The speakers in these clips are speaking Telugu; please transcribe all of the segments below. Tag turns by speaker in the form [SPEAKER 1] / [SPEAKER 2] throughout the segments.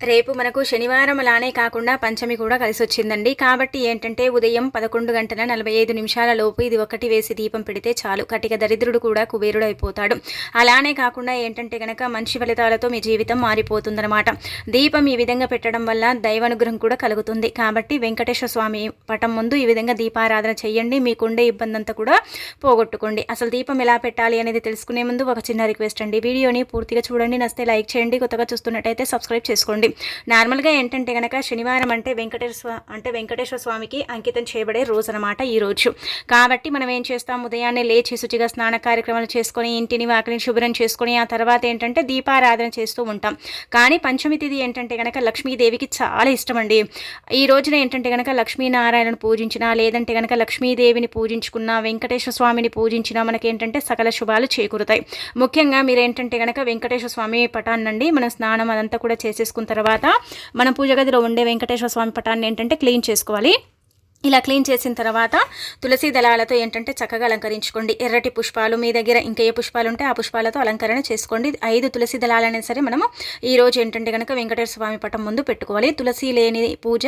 [SPEAKER 1] రేపు మనకు శనివారం అలానే కాకుండా పంచమి కూడా కలిసి వచ్చిందండి కాబట్టి ఏంటంటే ఉదయం పదకొండు గంటల నలభై ఐదు నిమిషాల లోపు ఇది ఒకటి వేసి దీపం పెడితే చాలు. కటిక దరిద్రుడు కూడా కుబేరుడు అయిపోతాడు అలానే కాకుండా ఏంటంటే గనక మంచి ఫలితాలతో మీ జీవితం మారిపోతుందన్నమాట. దీపం ఈ విధంగా పెట్టడం వల్ల దైవానుగ్రహం కూడా కలుగుతుంది. కాబట్టి వెంకటేశ్వర స్వామి పటం ముందు ఈ విధంగా దీపారాధన చేయండి మీకుండే ఇబ్బంది అంతా కూడా పోగొట్టుకోండి. అసలు దీపం ఎలా పెట్టాలి అనేది తెలుసుకునే ముందు ఒక చిన్న రిక్వెస్ట్ అండి. వీడియోని పూర్తిగా చూడండి. నస్తే లైక్ చేయండి. కొత్తగా చూస్తున్నట్టయితే సబ్స్క్రైబ్ చేసుకోండి. నార్మల్గా ఏంటంటే కనుక శనివారం అంటే వెంకటేశ్వర అంటే వెంకటేశ్వర స్వామికి అంకితం చేయబడే రోజు అనమాట ఈ రోజు. కాబట్టి మనం ఏం చేస్తాం? ఉదయాన్నే లేచి శుచిగా స్నాన కార్యక్రమాలు చేసుకొని ఇంటిని వాకిని శుభ్రం చేసుకొని ఆ తర్వాత ఏంటంటే దీపారాధన చేస్తూ ఉంటాం. కానీ పంచమి తిథి ఏంటంటే కనుక లక్ష్మీదేవికి చాలా ఇష్టం అండి ఈ రోజున ఏంటంటే కనుక లక్ష్మీనారాయణను పూజించినా లేదంటే కనుక లక్ష్మీదేవిని పూజించుకున్నా వెంకటేశ్వర స్వామిని పూజించినా మనకేంటంటే సకల శుభాలు చేకూరుతాయి. ముఖ్యంగా మీరు ఏంటంటే కనుక వెంకటేశ్వర స్వామి పటాన్నండి మనం స్నానం అదంతా కూడా చేసేసుకున్న తర్వాత తర్వాత మనం పూజ గదిలో ఉండే వెంకటేశ్వర స్వామి పటాన్ని ఏంటంటే క్లీన్ చేసుకోవాలి. ఇలా క్లీన్ చేసిన తర్వాత తులసి దళాలతో ఏంటంటే చక్కగా అలంకరించుకోండి. ఎర్రటి పుష్పాలు మీ దగ్గర ఇంకా ఏ పుష్పాలు ఉంటే ఆ పుష్పాలతో అలంకరణ చేసుకోండి. ఐదు తులసి దళాలైనా సరే మనము ఈరోజు ఏంటంటే కనుక వెంకటేశ్వర స్వామి పటం ముందు పెట్టుకోవాలి. తులసి లేని పూజ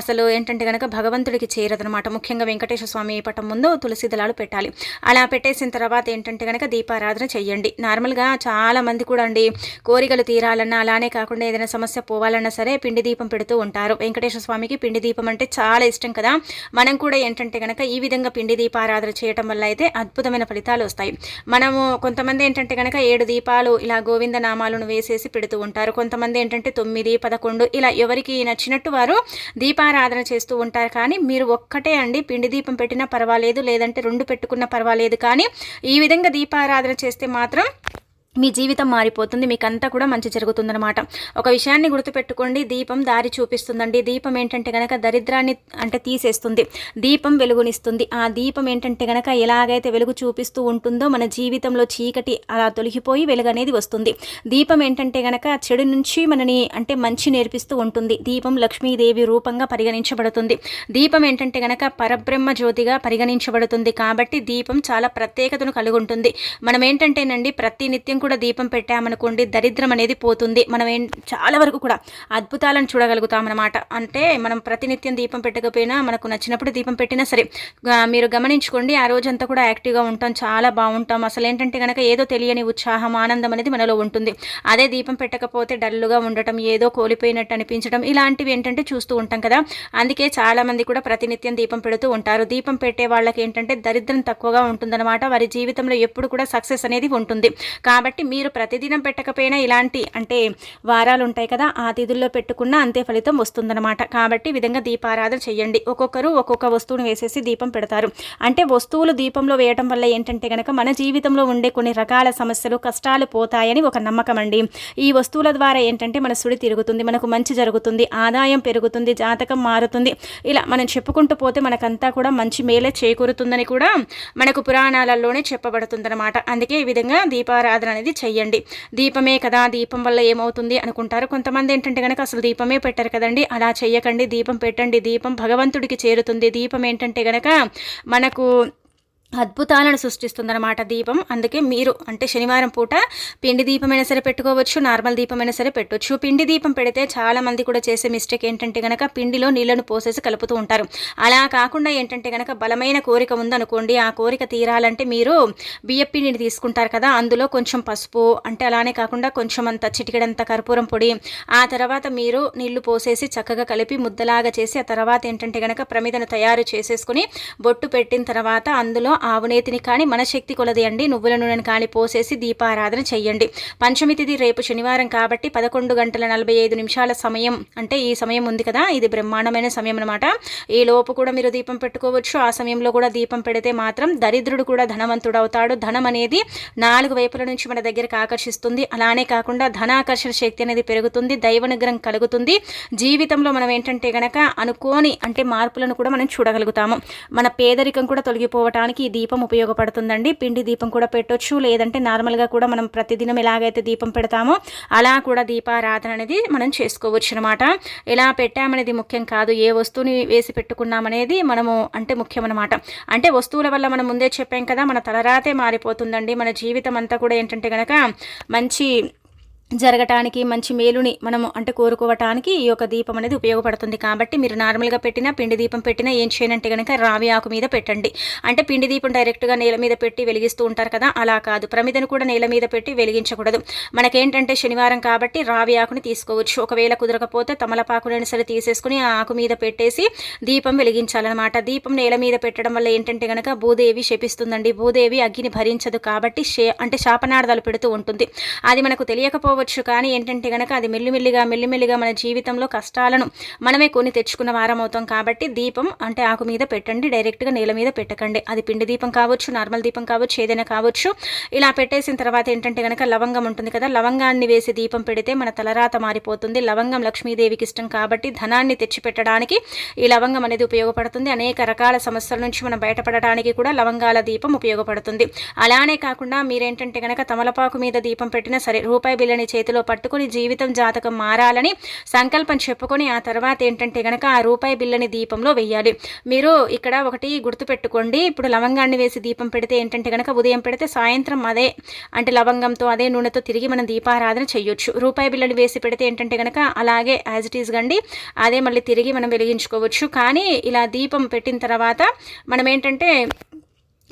[SPEAKER 1] అసలు ఏంటంటే కనుక భగవంతుడికి చేరదనమాట. ముఖ్యంగా వెంకటేశ్వర స్వామి పటం ముందు తులసి దళాలు పెట్టాలి. అలా పెట్టేసిన తర్వాత ఏంటంటే కనుక దీపారాధన చేయండి నార్మల్గా చాలా మంది కూడా అండి కోరికలు తీరాలన్నా అలానే కాకుండా ఏదైనా సమస్య పోవాలన్నా సరే పిండి దీపం పెడుతూ ఉంటారు. వెంకటేశ్వర స్వామికి పిండి దీపం అంటే చాలా ఇష్టం కదా. మనం కూడా ఏంటంటే కనుక ఈ విధంగా పిండి దీపారాధన చేయటం వల్ల అయితే అద్భుతమైన ఫలితాలు వస్తాయి. మనము కొంతమంది ఏంటంటే కనుక ఏడు దీపాలు ఇలా గోవింద నామాలను వేసేసి పెడుతూ ఉంటారు. కొంతమంది ఏంటంటే తొమ్మిది పదకొండు ఇలా ఎవరికి నచ్చినట్టు వారు దీపారాధన చేస్తూ ఉంటారు. కానీ మీరు ఒక్కటే అండి పిండి దీపం పెట్టినా పర్వాలేదు లేదంటే రెండు పెట్టుకున్నా పర్వాలేదు. కానీ ఈ విధంగా దీపారాధన చేస్తే మాత్రం మీ జీవితం మారిపోతుంది మీకంతా కూడా మంచి జరుగుతుందన్నమాట. ఒక విషయాన్ని గుర్తుపెట్టుకోండి దీపం దారి చూపిస్తుందండి. దీపం ఏంటంటే గనక దరిద్రాన్ని అంటే తీసేస్తుంది దీపం వెలుగునిస్తుంది. ఆ దీపం ఏంటంటే గనక ఎలాగైతే వెలుగు చూపిస్తూ ఉంటుందో మన జీవితంలో చీకటి అలా తొలగిపోయి వెలుగు అనేది వస్తుంది. దీపం ఏంటంటే గనక చెడు నుంచి మనని అంటే మంచి నేర్పిస్తూ ఉంటుంది. దీపం లక్ష్మీదేవి రూపంగా పరిగణించబడుతుంది. దీపం ఏంటంటే గనక పరబ్రహ్మ జ్యోతిగా పరిగణించబడుతుంది కాబట్టి దీపం చాలా ప్రత్యేకతను కలిగి ఉంటుంది. మనం ఏంటంటేనండి ప్రతినిత్యం కూడా దీపం పెట్టామనుకోండి దరిద్రం అనేది పోతుంది. మనం ఏం చాలా వరకు కూడా అద్భుతాలను చూడగలుగుతాం అనమాట అంటే మనం ప్రతినిత్యం దీపం పెట్టకపోయినా మనకు నచ్చినప్పుడు దీపం పెట్టినా సరే మీరు గమనించుకోండి ఆ రోజంతా కూడా యాక్టివ్గా ఉంటాం చాలా బాగుంటాం. అసలు ఏంటంటే కనుక ఏదో తెలియని ఉత్సాహం ఆనందం అనేది మనలో ఉంటుంది. అదే దీపం పెట్టకపోతే డల్లుగా ఉండటం ఏదో కోల్పోయినట్టు అనిపించడం ఇలాంటివి ఏంటంటే చూస్తూ ఉంటాం కదా. అందుకే చాలామంది కూడా ప్రతినిత్యం దీపం పెడుతూ ఉంటారు. దీపం పెట్టే వాళ్ళకి ఏంటంటే దరిద్రం తక్కువగా ఉంటుందన్నమాట. వారి జీవితంలో ఎప్పుడు కూడా సక్సెస్ అనేది ఉంటుంది. కాబట్టి మీరు ప్రతిదినం పెట్టకపోయినా ఇలాంటి అంటే వారాలు ఉంటాయి కదా ఆ తిథుల్లో పెట్టుకున్న అంతే ఫలితం వస్తుందన్నమాట. కాబట్టి ఈ విధంగా దీపారాధన చేయండి ఒక్కొక్కరు ఒక్కొక్క వస్తువును వేసేసి దీపం పెడతారు. అంటే వస్తువులు దీపంలో వేయటం వల్ల ఏంటంటే కనుక మన జీవితంలో ఉండే కొన్ని రకాల సమస్యలు కష్టాలు పోతాయని ఒక నమ్మకం అండి. ఈ వస్తువుల ద్వారా ఏంటంటే మన సుడి తిరుగుతుంది మనకు మంచి జరుగుతుంది ఆదాయం పెరుగుతుంది జాతకం మారుతుంది. ఇలా మనం చెప్పుకుంటూ పోతే మనకంతా కూడా మంచి మేలే చేకూరుతుందని కూడా మనకు పురాణాలలోనే చెప్పబడుతుందన్నమాట. అందుకే ఈ విధంగా దీపారాధన అనేది చెయ్యండి. దీపమే కదా దీపం వల్ల ఏమవుతుంది అనుకుంటారు. కొంతమంది ఏంటంటే కనుక అసలు దీపమే పెట్టారు కదండి. అలా చెయ్యకండి దీపం పెట్టండి. దీపం భగవంతుడికి చేరుతుంది. దీపం ఏంటంటే గనక మనకు అద్భుతాలను సృష్టిస్తుందన్నమాట దీపం. అందుకే మీరు అంటే శనివారం పూట పిండి దీపమైనా సరే పెట్టుకోవచ్చు నార్మల్ దీపమైనా సరే పెట్టొచ్చు. పిండి దీపం పెడితే చాలామంది కూడా చేసే మిస్టేక్ ఏంటంటే గనక పిండిలో నీళ్ళను పోసేసి కలుపుతూ ఉంటారు. అలా కాకుండా ఏంటంటే కనుక బలమైన కోరిక ఉందనుకోండి ఆ కోరిక తీరాలంటే మీరు బియ్య పిండిని తీసుకుంటారు కదా అందులో కొంచెం పసుపు అంటే అలానే కాకుండా కొంచెం అంత చిటికెడంత కర్పూరం పొడి ఆ తర్వాత మీరు నీళ్ళు పోసేసి చక్కగా కలిపి ముద్దలాగా చేసి ఆ తర్వాత ఏంటంటే కనుక ప్రమిదను తయారు చేసేసుకుని బొట్టు పెట్టిన తర్వాత అందులో ఆవునేతిని కానీ మన శక్తి కొలది అండి. నువ్వుల నూనెను కానీ పోసేసి దీపారాధన చెయ్యండి. పంచమి తిథి రేపు శనివారం కాబట్టి పదకొండు గంటల నలభై ఐదు నిమిషాల సమయం అంటే ఈ సమయం ఉంది కదా ఇది బ్రహ్మాండమైన సమయం అనమాట ఈ లోపు కూడా మీరు దీపం పెట్టుకోవచ్చు. ఆ సమయంలో కూడా దీపం పెడితే మాత్రం దరిద్రుడు కూడా ధనవంతుడు అవుతాడు ధనం అనేది నాలుగు వైపుల నుంచి మన దగ్గరకు ఆకర్షిస్తుంది. అలానే కాకుండా ధనాకర్షణ శక్తి అనేది పెరుగుతుంది దైవనుగ్రహం కలుగుతుంది. జీవితంలో మనం ఏంటంటే గనక అనుకోని అంటే మార్పులను కూడా మనం చూడగలుగుతాము. మన పేదరికం కూడా తొలగిపోవటానికి దీపం ఉపయోగపడుతుందండి. పిండి దీపం కూడా పెట్టొచ్చు. లేదంటే నార్మల్గా కూడా మనం ప్రతిదినం ఎలాగైతే దీపం పెడతామో అలా కూడా దీపారాధన అనేది మనం చేసుకోవచ్చు అనమాట ఎలా పెట్టామనేది ముఖ్యం కాదు. ఏ వస్తువుని వేసి పెట్టుకున్నామనేది మనము అంటే ముఖ్యం అనమాట అంటే వస్తువుల వల్ల మనం ముందే చెప్పాం కదా మన తలరాతే మారిపోతుందండి. మన జీవితం అంతా కూడా ఏంటంటే కనుక మంచి జరగటానికి మంచి మేలుని మనము అంటే కోరుకోవటానికి ఈ యొక్క దీపం అనేది ఉపయోగపడుతుంది. కాబట్టి మీరు నార్మల్గా పెట్టిన పిండి దీపం పెట్టినా ఏం చేయనంటే కనుక రావి ఆకు మీద పెట్టండి. అంటే పిండి దీపం డైరెక్ట్గా నేల మీద పెట్టి వెలిగిస్తూ ఉంటారు కదా అలా కాదు. ప్రమిదను కూడా నేల మీద పెట్టి వెలిగించకూడదు. మనకేంటంటే శనివారం కాబట్టి రావి ఆకుని తీసుకోవచ్చు. ఒకవేళ కుదరకపోతే తమలపాకునైనా సరే తీసేసుకుని ఆ ఆకు మీద పెట్టేసి దీపం వెలిగించాలన్నమాట. దీపం నేల మీద పెట్టడం వల్ల ఏంటంటే కనుక భూదేవి శపిస్తుందండి. భూదేవి అగ్గిని భరించదు కాబట్టి షే అంటే శాపనార్థాలు పెడుతూ ఉంటుంది. అది మనకు తెలియకపోవచ్చు అనుకోవచ్చు కానీ ఏంటంటే కనుక అది మెల్లిమెల్లిగా మెల్లిమెల్లిగా మన జీవితంలో కష్టాలను మనమే కొని తెచ్చుకున్న వారం అవుతాం కాబట్టి దీపం అంటే ఆకు మీద పెట్టండి. డైరెక్ట్గా నేల మీద పెట్టకండి. అది పిండి దీపం కావచ్చు నార్మల్ దీపం కావచ్చు ఏదైనా కావచ్చు. ఇలా పెట్టేసిన తర్వాత ఏంటంటే కనుక లవంగం ఉంటుంది కదా లవంగాన్ని వేసి దీపం పెడితే మన తలరాత మారిపోతుంది. లవంగం లక్ష్మీదేవికి ఇష్టం కాబట్టి ధనాన్ని తెచ్చిపెట్టడానికి ఈ లవంగం అనేది ఉపయోగపడుతుంది. అనేక రకాల సమస్యల నుంచి మనం బయటపడడానికి కూడా లవంగాల దీపం ఉపయోగపడుతుంది. అలానే కాకుండా మీరేంటంటే కనుక తమలపాకు మీద దీపం పెట్టినా సరే రూపాయి బిల్లని చేతిలో పట్టుకుని జీవితం జాతకం మారాలని సంకల్పం చెప్పుకొని ఆ తర్వాత ఏంటంటే గనక ఆ రూపాయి బిల్లని దీపంలో వెయ్యాలి. మీరు ఇక్కడ ఒకటి గుర్తుపెట్టుకోండి. ఇప్పుడు లవంగాన్ని వేసి దీపం పెడితే ఏంటంటే గనక ఉదయం పెడితే సాయంత్రం అదే అంటే లవంగంతో అదే నూనెతో తిరిగి మనం దీపారాధన చేయొచ్చు. రూపాయి బిల్లని వేసి పెడితే ఏంటంటే గనక అలాగే యాజ్ ఇట్ ఈస్ గండి అదే మళ్ళీ తిరిగి మనం వెలిగించుకోవచ్చు. కానీ ఇలా దీపం పెట్టిన తర్వాత మనం ఏంటంటే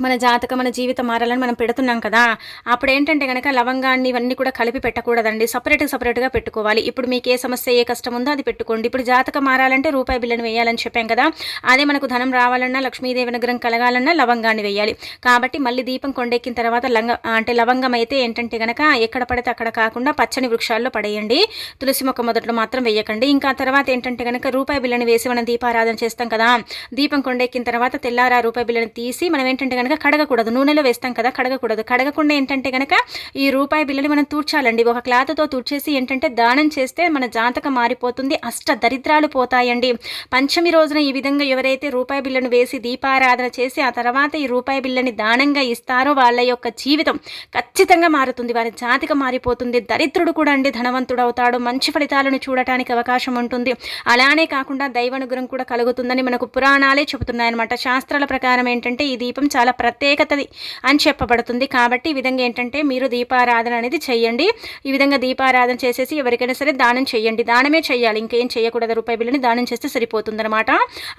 [SPEAKER 1] మన జాతకం మన జీవితం మారాలని మనం పెడుతున్నాం కదా. అప్పుడు ఏంటంటే కనుక లవంగాన్ని ఇవన్నీ కూడా కలిపి పెట్టకూడదండి. సపరేట్గా సపరేట్గా పెట్టుకోవాలి. ఇప్పుడు మీకు ఏ సమస్య ఏ కష్టం ఉందో అది పెట్టుకోండి. ఇప్పుడు జాతకం మారాలంటే రూపాయి బిల్లుని వేయాలని చెప్పాం కదా. అదే మనకు ధనం రావాలన్నా లక్ష్మీదేవి నగరం కలగాలన్నా లవంగాన్ని వేయాలి. కాబట్టి మళ్ళీ దీపం కొండెక్కిన తర్వాత లంగ అంటే లవంగం అయితే ఏంటంటే కనుక ఎక్కడ పడితే అక్కడ కాకుండా పచ్చని వృక్షాల్లో పడేయండి. తులసి మొక్క మొదట్లో మాత్రం వేయకండి. ఇంకా తర్వాత ఏంటంటే కనుక రూపాయి బిల్లని వేసి మనం దీపారాధన చేస్తాం కదా. దీపం కొండెక్కిన తర్వాత తెల్లారా రూపాయి బిల్లని తీసి మనం ఏంటంటే కనుక కనుక కడగకూడదు. నూనెలో వేస్తాం కదా కడగకూడదు. కడగకుండా ఏంటంటే కనుక ఈ రూపాయి బిల్లుని మనం తూర్చాలండి. ఒక క్లాత్తో తూర్చేసి ఏంటంటే దానం చేస్తే మన జాతకం మారిపోతుంది. అష్ట దరిద్రాలు పోతాయండి. పంచమి రోజున ఈ విధంగా ఎవరైతే రూపాయి బిల్లను వేసి దీపారాధన చేసి ఆ తర్వాత ఈ రూపాయి బిల్లని దానంగా ఇస్తారో వాళ్ళ యొక్క జీవితం ఖచ్చితంగా మారుతుంది. వారి జాతిక మారిపోతుంది. దరిద్రుడు కూడా అండి ధనవంతుడు అవుతాడు. మంచి ఫలితాలను చూడటానికి అవకాశం ఉంటుంది. అలానే కాకుండా దైవానుగ్రహం కూడా కలుగుతుందని మనకు పురాణాలే చెబుతున్నాయన్నమాట. శాస్త్రాల ప్రకారం ఏంటంటే ఈ దీపం చాలా ప్రత్యేకతది అని చెప్పబడుతుంది. కాబట్టి ఈ విధంగా ఏంటంటే మీరు దీపారాధన అనేది చేయండి ఈ విధంగా దీపారాధన చేసేసి ఎవరికైనా సరే దానం చేయండి దానమే చేయాలి ఇంకేం చేయకూడదు రూపాయి బిల్లుని దానం చేస్తే సరిపోతుందనమాట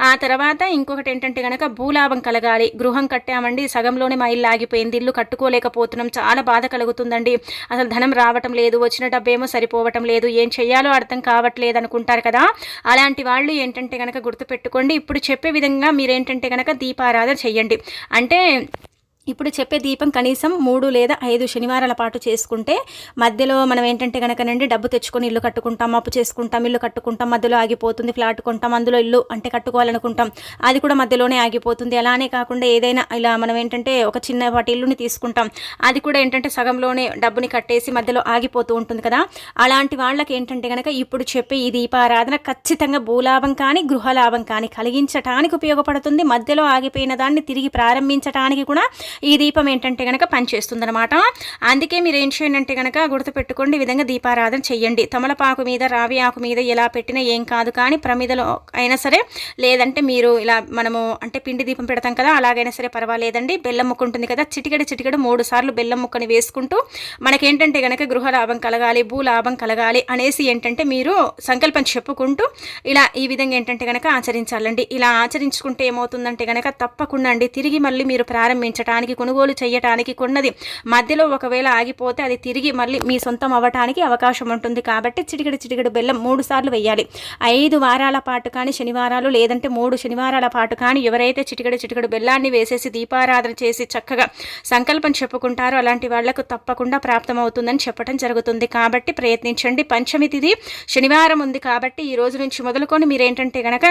[SPEAKER 1] ఆ తర్వాత ఇంకొకటి ఏంటంటే కనుక భూలాభం కలగాలి. గృహం కట్టామండి. సగంలోనే మా ఇల్లు ఆగిపోయింది. ఇల్లు కట్టుకోలేకపోతున్నాం. చాలా బాధ కలుగుతుందండి. అసలు ధనం రావటం లేదు. వచ్చిన డబ్బేమో సరిపోవటం లేదు. ఏం చేయాలో అర్థం కావట్లేదు అనుకుంటారు కదా. అలాంటి వాళ్ళు ఏంటంటే కనుక గుర్తుపెట్టుకోండి. ఇప్పుడు చెప్పే విధంగా మీరేంటంటే కనుక దీపారాధన చెయ్యండి. అంటే வந்துட்டு ఇప్పుడు చెప్పే దీపం కనీసం మూడు లేదా ఐదు శనివారాల పాటు చేసుకుంటే మధ్యలో మనం ఏంటంటే కనుకనండి డబ్బు తెచ్చుకొని ఇల్లు కట్టుకుంటాం అప్పు చేసుకుంటాం ఇల్లు కట్టుకుంటాం మధ్యలో ఆగిపోతుంది ఫ్లాట్ కొంటాం అందులో ఇల్లు అంటే కట్టుకోవాలనుకుంటాం. అది కూడా మధ్యలోనే ఆగిపోతుంది. అలానే కాకుండా ఏదైనా ఇలా మనం ఏంటంటే ఒక చిన్నపాటి ఇల్లుని తీసుకుంటాం. అది కూడా ఏంటంటే సగంలోనే డబ్బుని కట్టేసి మధ్యలో ఆగిపోతూ ఉంటుంది కదా. అలాంటి వాళ్ళకి ఏంటంటే కనుక ఇప్పుడు చెప్పే ఈ దీపారాధన ఖచ్చితంగా భూలాభం కానీ గృహలాభం కానీ కలిగించటానికి ఉపయోగపడుతుంది. మధ్యలో ఆగిపోయిన దాన్ని తిరిగి ప్రారంభించటానికి కూడా ఈ దీపం ఏంటంటే కనుక పనిచేస్తుందనమాట అందుకే మీరు ఏం చేయండి అంటే కనుక గుర్తుపెట్టుకోండి ఈ విధంగా దీపారాధన చెయ్యండి. తమలపాకు మీద రావి ఆకు మీద ఎలా పెట్టినా ఏం కాదు. కానీ ప్రమిదలో అయినా సరే లేదంటే మీరు ఇలా మనము అంటే పిండి దీపం పెడతాం కదా అలాగైనా సరే పర్వాలేదండి. బెల్లం ముక్క ఉంటుంది కదా చిటికెడు చిటికెడు మూడు సార్లు బెల్లం ముక్కని వేసుకుంటూ మనకేంటంటే కనుక గృహ లాభం కలగాలి భూ లాభం కలగాలి అనేసి ఏంటంటే మీరు సంకల్పం చెప్పుకుంటూ ఇలా ఈ విధంగా ఏంటంటే కనుక ఆచరించాలండి. ఇలా ఆచరించుకుంటే ఏమవుతుందంటే కనుక తప్పకుండా అండి. తిరిగి మళ్ళీ మీరు ప్రారంభించడానికి చేయటానికి కొనుగోలు చేయటానికి కొన్నది. మధ్యలో ఒకవేళ ఆగిపోతే అది తిరిగి మళ్ళీ మీ సొంతం అవ్వటానికి అవకాశం ఉంటుంది. కాబట్టి చిటికెడు చిటికెడు బెల్లం మూడు సార్లు వెయ్యాలి. ఐదు వారాల పాటు కానీ శనివారాలు లేదంటే మూడు శనివారాల పాటు కానీ ఎవరైతే చిటికెడు చిటికెడు బెల్లాన్ని వేసేసి దీపారాధన చేసి చక్కగా సంకల్పం చెప్పుకుంటారో అలాంటి వాళ్ళకు తప్పకుండా ప్రాప్తమవుతుందని చెప్పడం జరుగుతుంది. కాబట్టి ప్రయత్నించండి. పంచమి తిది శనివారం ఉంది కాబట్టి ఈ రోజు నుంచి మొదలుకొని మీరేంటంటే గనక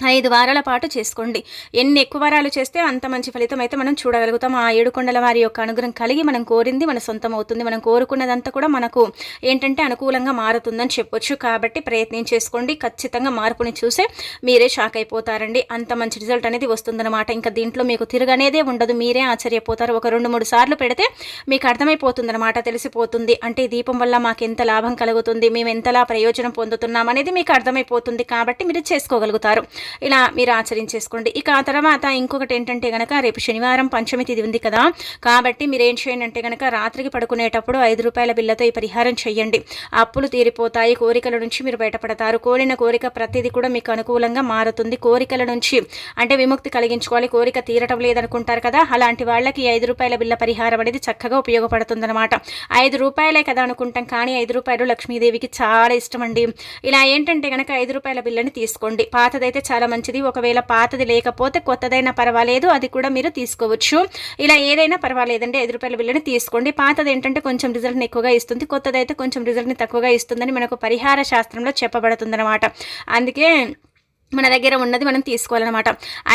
[SPEAKER 1] ఐదు వారాల పాటు చేసుకోండి. ఎన్ని ఎక్కువ వారాలు చేస్తే అంత మంచి ఫలితం అయితే మనం చూడగలుగుతాం. ఆ ఏడుకొండల వారి యొక్క అనుగ్రహం కలిగి మనం కోరింది మన సొంతం అవుతుంది మనం కోరుకున్నదంతా కూడా మనకు ఏంటంటే అనుకూలంగా మారుతుందని చెప్పొచ్చు. కాబట్టి ప్రయత్నం చేసుకోండి. ఖచ్చితంగా మార్పుని చూసే మీరే షాక్ అయిపోతారండి. అంత మంచి రిజల్ట్ అనేది వస్తుందన్నమాట. ఇంకా దీంట్లో మీకు తిరగనేదే ఉండదు. మీరే ఆశ్చర్యపోతారు. ఒక రెండు మూడు సార్లు పెడితే మీకు అర్థమైపోతుందన్నమాట. తెలిసిపోతుంది. అంటే దీపం వల్ల మాకు ఎంత లాభం కలుగుతుంది? మేము ఎంతలా ప్రయోజనం పొందుతున్నాం అనేది మీకు అర్థమైపోతుంది. కాబట్టి మీరు చేసుకోగలుగుతారు. ఇలా మీరు ఆచరించేసుకోండి. ఇక ఆ తర్వాత ఇంకొకటి ఏంటంటే కనుక రేపు శనివారం పంచమి తిది ఉంది కదా. కాబట్టి మీరు ఏం చేయండి అంటే కనుక రాత్రికి పడుకునేటప్పుడు ఐదు రూపాయల బిల్లతో ఈ పరిహారం చేయండి అప్పులు తీరిపోతాయి కోరికల నుంచి మీరు బయటపడతారు. కోరిన కోరిక ప్రతిదీ కూడా మీకు అనుకూలంగా మారుతుంది. కోరికల నుంచి అంటే విముక్తి కలిగించుకోవాలి. కోరిక తీరటం లేదనుకుంటారు కదా. అలాంటి వాళ్ళకి ఐదు రూపాయల బిల్ల పరిహారం అనేది చక్కగా ఉపయోగపడుతుందన్నమాట. ఐదు రూపాయలే కదా అనుకుంటాం కానీ ఐదు రూపాయలు లక్ష్మీదేవికి చాలా ఇష్టం అండి. ఇలా ఏంటంటే కనుక ఐదు రూపాయల బిల్లని తీసుకోండి. పాతదైతే చాలా మంచిది. ఒకవేళ పాతది లేకపోతే కొత్తదైనా పర్వాలేదు అది కూడా మీరు తీసుకోవచ్చు. ఇలా ఏదైనా పర్వాలేదండి ఐదు రూపాయల బిల్లుని తీసుకోండి. పాతది ఏంటంటే కొంచెం రిజల్ట్ని ఎక్కువగా ఇస్తుంది. కొత్తదైతే కొంచెం రిజల్ట్ని తక్కువగా ఇస్తుందని మనకు పరిహార శాస్త్రంలో చెప్పబడుతుందన్నమాట. అందుకే మన దగ్గర ఉన్నది మనం తీసుకోవాలన్నమాట.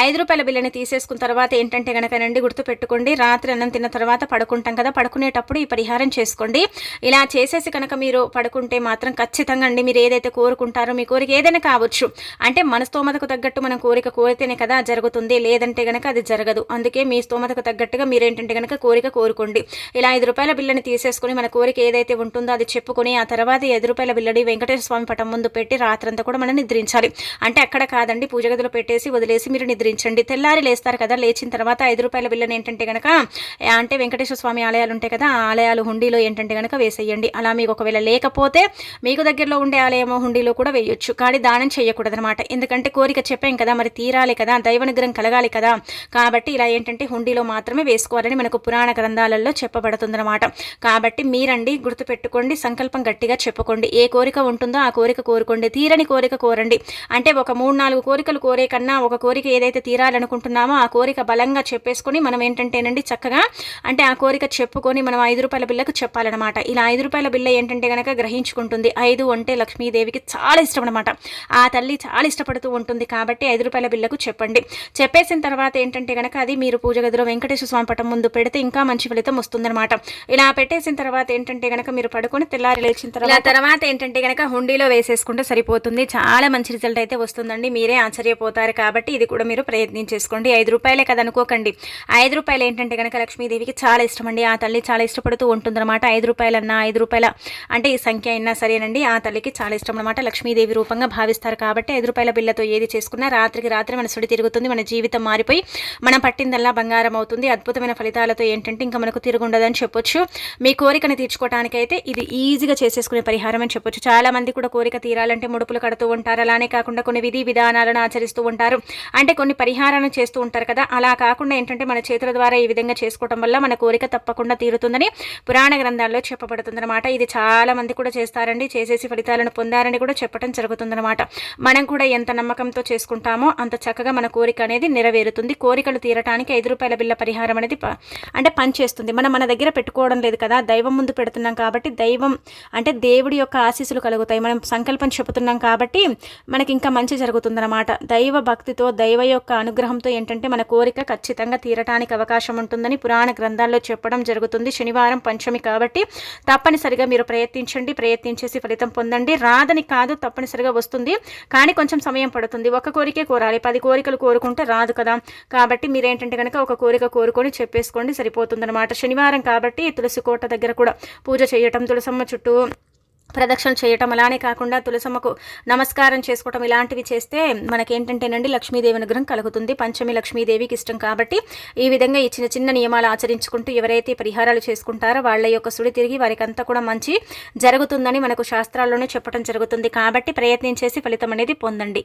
[SPEAKER 1] ఐదు రూపాయల బిల్లుని తీసేసుకున్న తర్వాత ఏంటంటే కనుకనండి గుర్తుపెట్టుకోండి. గుర్తు పెట్టుకోండి రాత్రి అన్నం తిన్న తర్వాత పడుకుంటాం కదా పడుకునేటప్పుడు ఈ పరిహారం చేసుకోండి. ఇలా చేసేసి కనుక మీరు పడుకుంటే మాత్రం ఖచ్చితంగా అండి మీరు ఏదైతే కోరుకుంటారో మీ కోరిక ఏదైనా కావచ్చు. అంటే మన స్తోమతకు తగ్గట్టు మనం కోరిక కోరితేనే కదా జరుగుతుంది లేదంటే కనుక అది జరగదు. అందుకే మీ స్తోమతకు తగ్గట్టుగా మీరు ఏంటంటే కనుక కోరిక కోరుకోండి. ఇలా ఐదు రూపాయల బిల్లుని తీసేసుకుని మన కోరిక ఏదైతే ఉంటుందో అది చెప్పుకొని ఆ తర్వాత ఐదు రూపాయల బిల్లని వెంకటేశ్వర స్వామి పటం ముందు పెట్టి రాత్రంతా కూడా మనం నిద్రించాలి. అంటే అక్కడ కాదండి. పూజ గదిలో పెట్టేసి వదిలేసి మీరు నిద్రించండి. తెల్లారి లేస్తారు కదా లేచిన తర్వాత ఐదు రూపాయల బిల్లని ఏంటంటే కనుక అంటే వెంకటేశ్వర స్వామి ఆలయాలు ఉంటాయి కదా ఆ ఆలయాలు హుండీలో ఏంటంటే కనుక వేసేయండి. అలా మీకు ఒకవేళ లేకపోతే మీకు దగ్గరలో ఉండే ఆలయమో హుండీలో కూడా వేయొచ్చు. కానీ దానం చేయకూడదు అనమాట ఎందుకంటే కోరిక చెప్పాం కదా మరి తీరాలి కదా దైవ నిగ్రహం కలగాలి కదా. కాబట్టి ఇలా ఏంటంటే హుండీలో మాత్రమే వేసుకోవాలని మనకు పురాణ గ్రంథాలలో చెప్పబడుతుందన్నమాట కాబట్టి మీరండి గుర్తుపెట్టుకోండి సంకల్పం గట్టిగా చెప్పుకోండి. ఏ కోరిక ఉంటుందో ఆ కోరిక కోరుకోండి. తీరని కోరిక కోరండి. అంటే ఒక మూడు నాలుగు కోరికలు కోరే కన్నా ఒక కోరిక ఏదైతే తీరాలనుకుంటున్నామో ఆ కోరిక బలంగా చెప్పేసుకొని మనం ఏంటంటేనండి చక్కగా అంటే ఆ కోరిక చెప్పుకొని మనం ఐదు రూపాయల బిల్లకు చెప్పాలన్నమాట. ఇలా ఐదు రూపాయల బిల్ల ఏంటంటే కనుక గ్రహించుకుంటుంది. ఐదు అంటే లక్ష్మీదేవికి చాలా ఇష్టం అనమాట ఆ తల్లి చాలా ఇష్టపడుతూ ఉంటుంది కాబట్టి ఐదు రూపాయల బిల్లకు చెప్పండి. చెప్పేసిన తర్వాత ఏంటంటే కనుక అది మీరు పూజ గదిలో వెంకటేశ్వర స్వామి పటం ముందు పెడితే ఇంకా మంచి ఫలితం వస్తుందన్నమాట. ఇలా పెట్టేసిన తర్వాత ఏంటంటే కనుక మీరు పడుకొని తెల్లారి లేచిన తర్వాత తర్వాత ఏంటంటే కనుక హుండీలో వేసేసుకుంటే సరిపోతుంది. చాలా మంచి రిజల్ట్ అయితే వస్తుందండి. మీరే ఆశ్చర్యపోతారు కాబట్టి ఇది కూడా మీరు ప్రయత్నించేసుకోండి ఐదు రూపాయలే కదా అనుకోకండి. ఐదు రూపాయలు ఏంటంటే కనుక లక్ష్మీదేవికి చాలా ఇష్టం అండి ఆ తల్లి చాలా ఇష్టపడుతూ ఉంటుందన్నమాట. ఐదు రూపాయలన్నా ఐదు రూపాయల అంటే ఈ సంఖ్య అయినా సరేనండి. ఆ తల్లికి చాలా ఇష్టం అనమాట లక్ష్మీదేవి రూపంగా భావిస్తారు కాబట్టి ఐదు రూపాయల బిల్లతో ఏది చేసుకున్నా రాత్రికి రాత్రి మన సుడి తిరుగుతుంది మన జీవితం మారిపోయి మనం పట్టిందల్లా బంగారం అవుతుంది. అద్భుతమైన ఫలితాలతో ఏంటంటే ఇంకా మనకు తిరుగుండదని చెప్పొచ్చు. మీ కోరికను తీర్చుకోవడానికైతే ఇది ఈజీగా చేసేసుకునే పరిహారం అని చెప్పొచ్చు. చాలా మంది కూడా కోరిక తీరాలంటే ముడుపులు కడుతూ ఉంటారు. అలానే కాకుండా కొన్ని విధి విధానాలను ఆచరిస్తూ ఉంటారు. అంటే కొన్ని పరిహారాలను చేస్తూ ఉంటారు కదా. అలా కాకుండా ఏంటంటే మన చేతుల ద్వారా ఈ విధంగా చేసుకోవడం వల్ల మన కోరిక తప్పకుండా తీరుతుందని పురాణ గ్రంథాల్లో చెప్పబడుతుందన్నమాట. ఇది చాలా మంది కూడా చేస్తారండి. చేసేసి ఫలితాలను పొందారని కూడా చెప్పడం జరుగుతుందన్నమాట. మనం కూడా ఎంత నమ్మకంతో చేసుకుంటామో అంత చక్కగా మన కోరిక అనేది నెరవేరుతుంది. కోరికలు తీరటానికి ఐదు రూపాయల బిల్ల పరిహారం అనేది అంటే పనిచేస్తుంది. మనం మన దగ్గర పెట్టుకోవడం లేదు కదా. దైవం ముందు పెడుతున్నాం కాబట్టి దైవం అంటే దేవుడి యొక్క ఆశీస్సులు కలుగుతాయి. మనం సంకల్పం చెబుతున్నాం కాబట్టి మనకి ఇంకా మంచి జరుగుతుందన్నమాట దైవ భక్తితో దైవ యొక్క అనుగ్రహంతో ఏంటంటే మన కోరిక ఖచ్చితంగా తీరటానికి అవకాశం ఉంటుందని పురాణ గ్రంథాల్లో చెప్పడం జరుగుతుంది. శనివారం పంచమి కాబట్టి తప్పనిసరిగా మీరు ప్రయత్నించండి ప్రయత్నించేసి ఫలితం పొందండి. రాదని కాదు తప్పనిసరిగా వస్తుంది. కానీ కొంచెం సమయం పడుతుంది. ఒక కోరికే కోరాలి. పది కోరికలు కోరుకుంటే రాదు కదా. కాబట్టి మీరేంటంటే కనుక ఒక కోరిక కోరుకొని చెప్పేసుకోండి సరిపోతుందన్నమాట. శనివారం కాబట్టి తులసి కోట దగ్గర కూడా పూజ చేయటం తులసమ్మ చుట్టూ ప్రదక్షిణ చేయటం అలానే కాకుండా తులసమ్మకు నమస్కారం చేసుకోవటం ఇలాంటివి చేస్తే మనకేంటంటేనండి లక్ష్మీదేవి అనుగ్రహం కలుగుతుంది. పంచమి లక్ష్మీదేవికి ఇష్టం కాబట్టి ఈ విధంగా ఈ చిన్న చిన్న నియమాలు ఆచరించుకుంటూ ఎవరైతే పరిహారాలు చేసుకుంటారో వాళ్ళ యొక్క సుడి తిరిగి వారికి అంతా కూడా మంచి జరుగుతుందని మనకు శాస్త్రాల్లోనే చెప్పడం జరుగుతుంది కాబట్టి ప్రయత్నించేసి ఫలితం అనేది పొందండి.